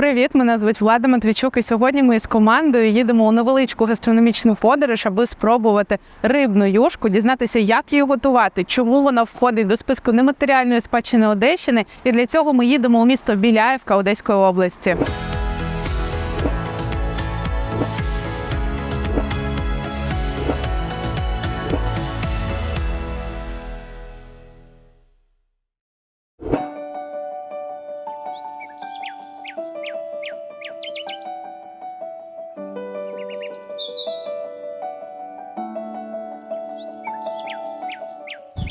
Привіт, мене звуть Влада Матвійчук, і сьогодні ми з командою їдемо у невеличку гастрономічну подорож, аби спробувати рибну юшку, дізнатися, як її готувати, чому вона входить до списку нематеріальної спадщини Одещини. І для цього ми їдемо у місто Біляєвка Одеської області.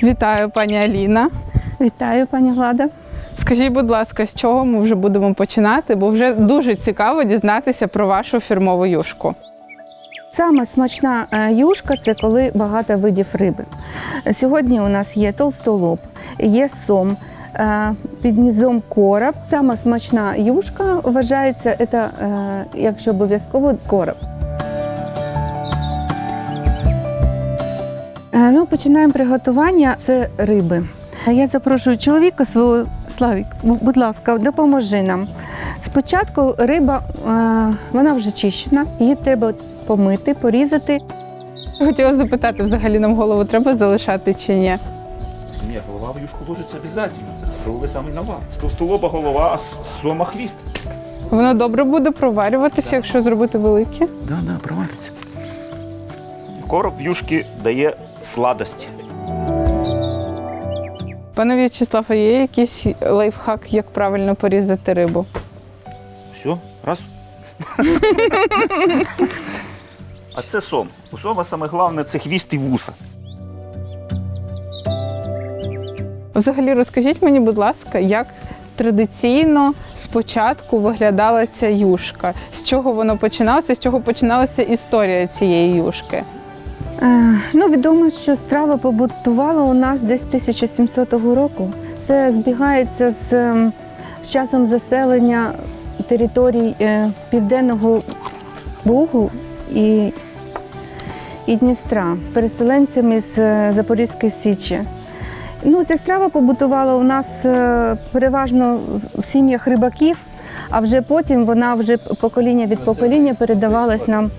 Вітаю, пані Аліна. Вітаю, пані Влада. Скажіть, будь ласка, з чого ми вже будемо починати? Бо вже дуже цікаво дізнатися про вашу фірмову юшку. Саме смачна е, юшка це коли багато видів риби. Сьогодні у нас є толстолоб, є сом, е, під низом короб. Саме смачна юшка вважається, це, е, якщо обов'язково короб. Ну, починаємо приготування це риби. Я запрошую чоловіка свого Славік, будь ласка, допоможи нам. Спочатку риба, е, вона вже чищена, її треба помити, порізати. Хотіла запитати, взагалі нам голову треба залишати чи ні? Ні, голова в юшку ложиться обов'язково. Це голови самий навар. З товстолоба голова, а з з сома хвіст. Воно добре буде проварюватися, якщо зробити велике. Да, да, провалиться. Короб в юшки дає сладості. Пане В'ячеслав, а є якийсь лайфхак, як правильно порізати рибу? Все, раз. а це сом. У сома саме головне це хвіст і вуса. Взагалі, розкажіть мені, будь ласка, як традиційно спочатку виглядала ця юшка? З чого воно починалося? З чого починалася історія цієї юшки? Е, Ну, відомо, що страва побутувала у нас десь 1700 року. Це збігається з, ем, з часом заселення територій е, Південного Бугу і, і Дністра, переселенцями з е, Запорізької Січі. Ну, ця страва побутувала у нас переважно в сім'ях рибаків, а вже потім вона вже покоління від покоління передавалась нам.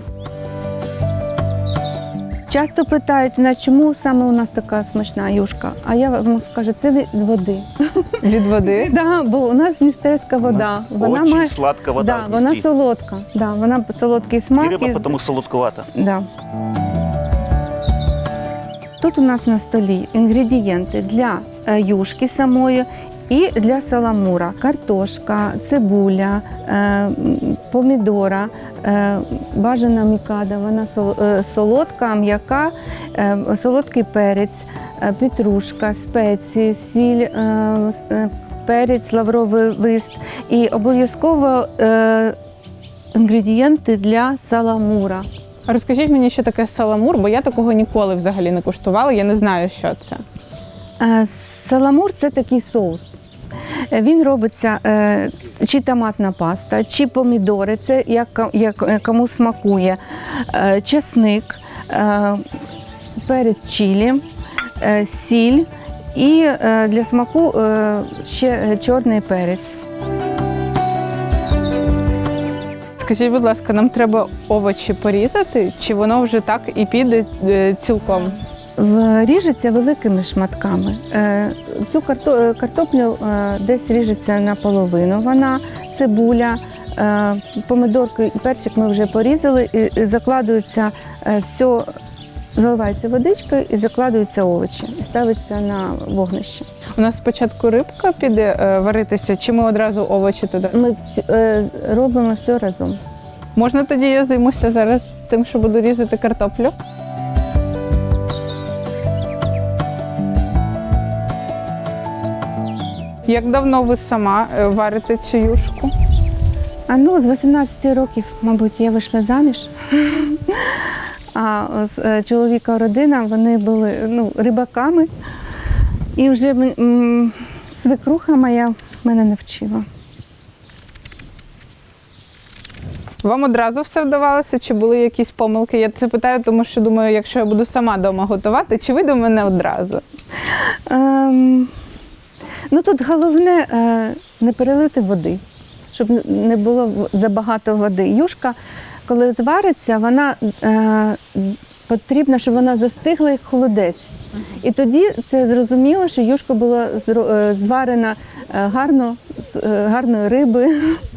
Часто питають, на чому саме у нас така смачна юшка? А я вам скажу, це від води. Від води? Да, бо у нас містерська вода. Вона Очень має сладка вода. да, вона солодка. Да, вона солодкий І смак. риба тому солодковата. Да. Тут у нас на столі інгредієнти для е, юшки самої і для саламура: картошка, цибуля, е, помідора, бажана мікада, вона е, солодка, м'яка, е, солодкий перець, е, петрушка, спеції, сіль. е, е, Перець, лавровий лист і обов'язково е, інгредієнти для саламура. Розкажіть мені, що таке саламур, бо я такого ніколи взагалі не куштувала, я не знаю, що це. Е, Саламур це такий соус. Е, Він робиться е, чи томатна паста, чи помідори, це як, як е, кому смакує, чесник, перець чилі, сіль і для смаку ще чорний перець. Скажіть, будь ласка, нам треба овочі порізати, чи воно вже так і піде цілком? Ріжеться великими шматками. Е, Цю е, картоплю е, десь ріжеться наполовину. Вона цибуля, помидорки і перчик ми вже порізали, і закладується все, заливається водичкою і закладуються овочі, і ставиться на вогнище. У нас спочатку рибка піде варитися, чи ми одразу овочі туди? Ми всі, робимо все разом. Можна тоді я займуся зараз тим, що буду різати картоплю? Як давно ви сама е, варите цю юшку? А ну, з 18 років, мабуть, я вийшла заміж. А з е, чоловіка родина, вони були ну, рибаками. І вже свекруха моя мене навчила. Вам одразу все вдавалося, чи були якісь помилки? Я це питаю, тому що думаю, якщо я буду сама вдома готувати, чи вийде в мене одразу? Ем, ну тут головне е, не перелити води. щоб не було забагато води. Юшка, коли звариться, вона е, потрібно, щоб вона застигла як холодець. І тоді це зрозуміло, що юшка була е, зварена гарно з гарної риби.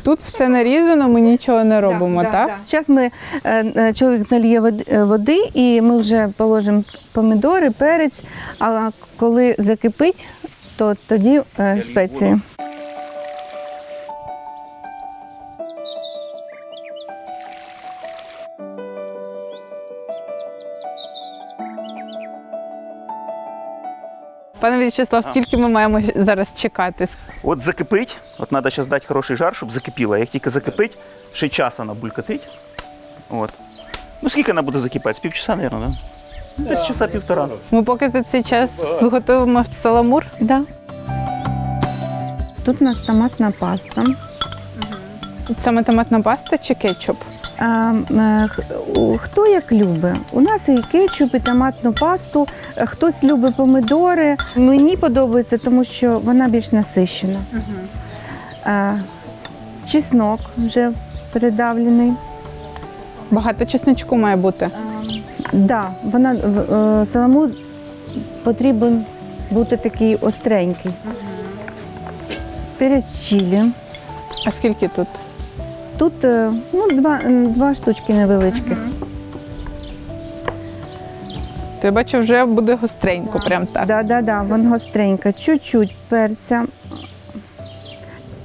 Тут все нарізано, ми нічого не робимо, так? Зараз ми е, е, чоловік наліє води, і ми вже положимо помідори, перець. А коли закипить, то тоді е, спеції. Пане В'ячеслав, скільки ми маємо зараз чекати? От закипить, от треба зараз дати хороший жар, щоб закипіло. Як тільки закипить, ще час вона булькатить. От. Ну скільки вона буде закипати? З півчаса, мабуть, да? Ну, Десь часа півтора. Ми поки за цей час зготуємо саламур. Да. Тут у нас томатна паста. Саме томатна паста чи кетчуп? А, е, хто як любить. У нас і кетчуп, і томатну пасту, е, хтось любить помидори. Мені подобається, тому що вона більш насищена. А, чеснок вже передавлений. Багато чесночку має бути. Да, вона е, самому потрібен бути такий остренький. Перець чилі. А скільки тут? Тут е, ну, два, два штучки невеличких. Я бачу, вже буде гостренько, прям так. Да, да, да, вон гостренька. Чуть-чуть перця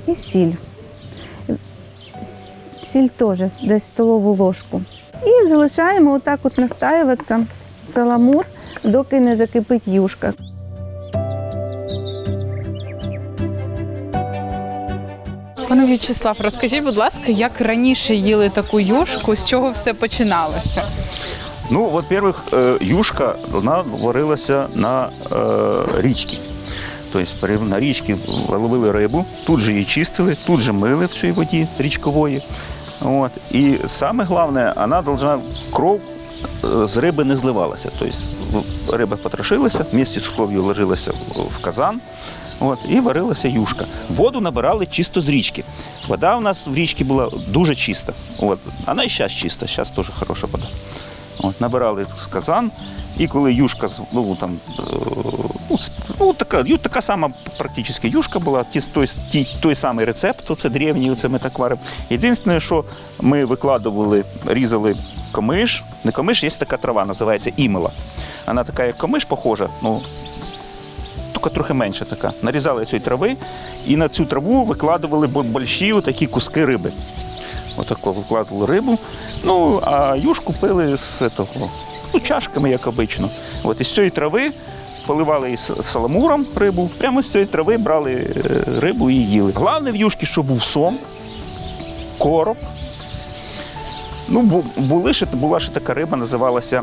і сіль. Сіль теж десь столову ложку. Залишаємо отак от настаюватися саламур, доки не закипить юшка. Пане В'ячеслав, розкажіть, будь ласка, як раніше їли таку юшку, з чого все починалося? Ну, во-первых, е, юшка вона варилася на е, річці. Тобто на річці ловили рибу, тут же її чистили, тут же мили в цій воді річкової. От. І саме головне, вона должна кров е, з риби не зливалася. Тобто риба потрошилася, вместе з кров'ю ложилася в- казан. От, і варилася юшка. Воду набирали чисто з річки. Вода у нас в річці була дуже чиста. От. Вона і зараз чиста, зараз теж хороша вода. От, набирали з казан, і коли юшка ну, там, е, ну, така, ю- така сама практично юшка була, ті, той, ті, той самий рецепт, це древній, це ми. Єдине, що ми викладували, різали комиш. Не комиш, є така трава, називається імела. Вона така, як комиш, похожа, ну, тільки трохи менша така. Нарізали цієї трави і на цю траву викладували больші такі куски риби. Отако викладували рибу. Ну, а юшку пили з того, ну, чашками, як обично. От із цієї трави поливали саламуром рибу, прямо з цієї трави брали е, рибу і їли. Головне в юшці, що був сом, короб. Ну, були ще, була ще така риба, називалася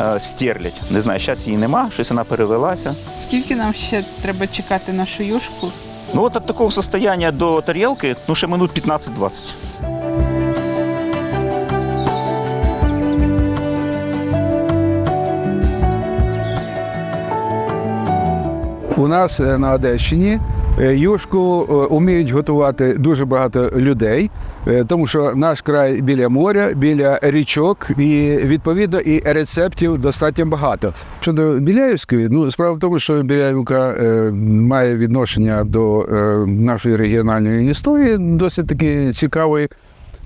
е, стерлядь. Не знаю, зараз її нема, щось вона перевелася. Скільки нам ще треба чекати нашу юшку? Ну, от від такого состояння до тарілки, ну, ще минут 15-20. У нас е, на Одещині е, юшку е, уміють готувати дуже багато людей, е, тому що наш край біля моря, біля річок, і відповідно і рецептів достатньо багато. Щодо Біляївської, ну справа в тому, що Біляївка е, має відношення до е, нашої регіональної історії, досить таки цікавої.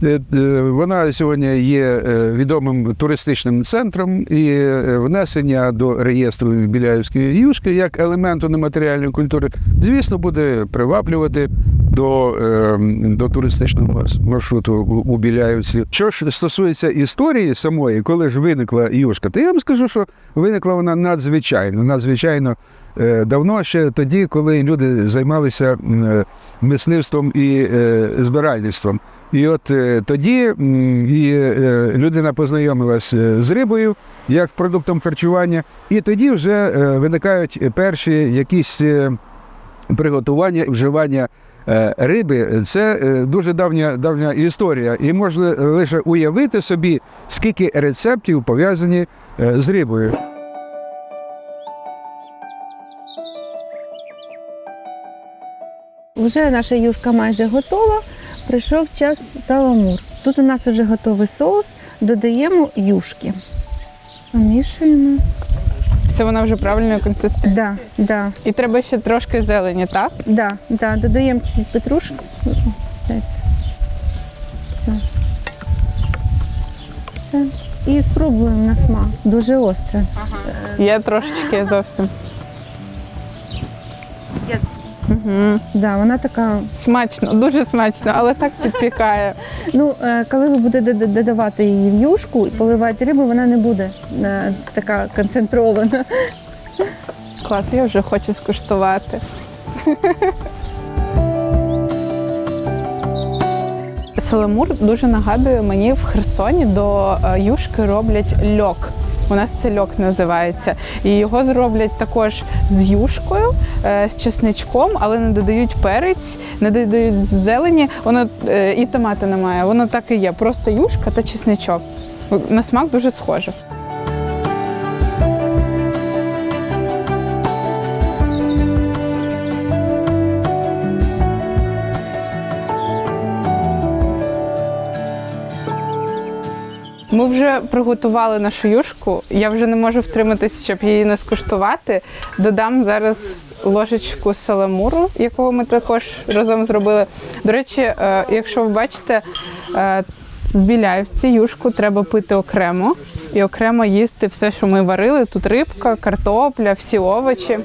Е, е, Вона сьогодні є е, відомим туристичним центром і внесення до реєстру Біляївської юшки як елементу нематеріальної культури, звісно, буде приваблювати до, е, до туристичного маршруту у Біляївці. Що ж стосується історії самої, коли ж виникла юшка, то я вам скажу, що виникла вона надзвичайно, надзвичайно е, давно ще тоді, коли люди займалися е, мисливством і е, збиральництвом. І от тоді і людина познайомилася з рибою як продуктом харчування, і тоді вже виникають перші якісь приготування, вживання. Е, Риби це е, дуже давня давня історія, і можна лише уявити собі, скільки рецептів пов'язані е, з рибою. Вже наша юшка майже готова. Прийшов час саламур. Тут у нас вже готовий соус, додаємо юшки. Помішуємо. Це вона вже правильної консистенції. Да, да, І треба ще трошки зелені, так? да, да. Додаємо чуть петрушку. Все. Все. І спробуємо на смак. Дуже остре. Є трошечки зовсім. Угу. Да, вона така. Смачно, дуже смачно, але так підпікає. Ну, е, коли ви будете д- додавати її в юшку і поливати рибу, вона не буде е, така концентрована. Клас, я вже хочу скуштувати. Селемур дуже нагадує мені в Херсоні до е, юшки роблять льок. У нас це льок називається. І його зроблять також з юшкою, е, з чесничком, але не додають перець, не додають зелені. Воно е, і томати немає. Воно так і є. Просто юшка та чесничок. На смак дуже схоже. Ми вже приготували нашу юшку. Я вже не можу втриматися, щоб її не скуштувати. Додам зараз ложечку саламуру, якого ми також разом зробили. До речі, е, якщо ви бачите, е, в біляївці юшку треба пити окремо і окремо їсти все, що ми варили. Тут рибка, картопля, всі овочі.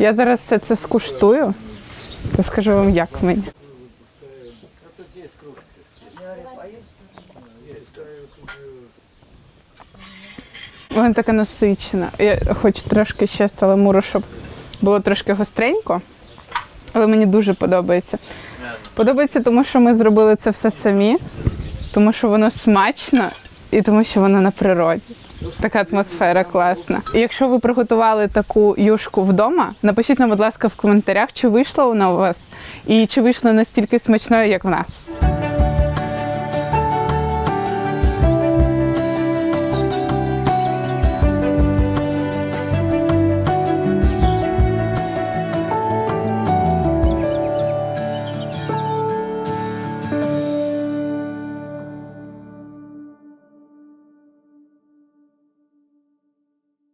Я зараз все це скуштую та скажу вам, як мені. Вона така насичена. Я хочу трошки ще саламуру, щоб було трошки гостренько. Але мені дуже подобається. Подобається, тому що ми зробили це все самі, тому що воно смачно і тому, що воно на природі. Така атмосфера класна. І якщо ви приготували таку юшку вдома, напишіть нам, будь ласка, в коментарях, чи вийшла вона у вас, і чи вийшла настільки смачною, як в нас.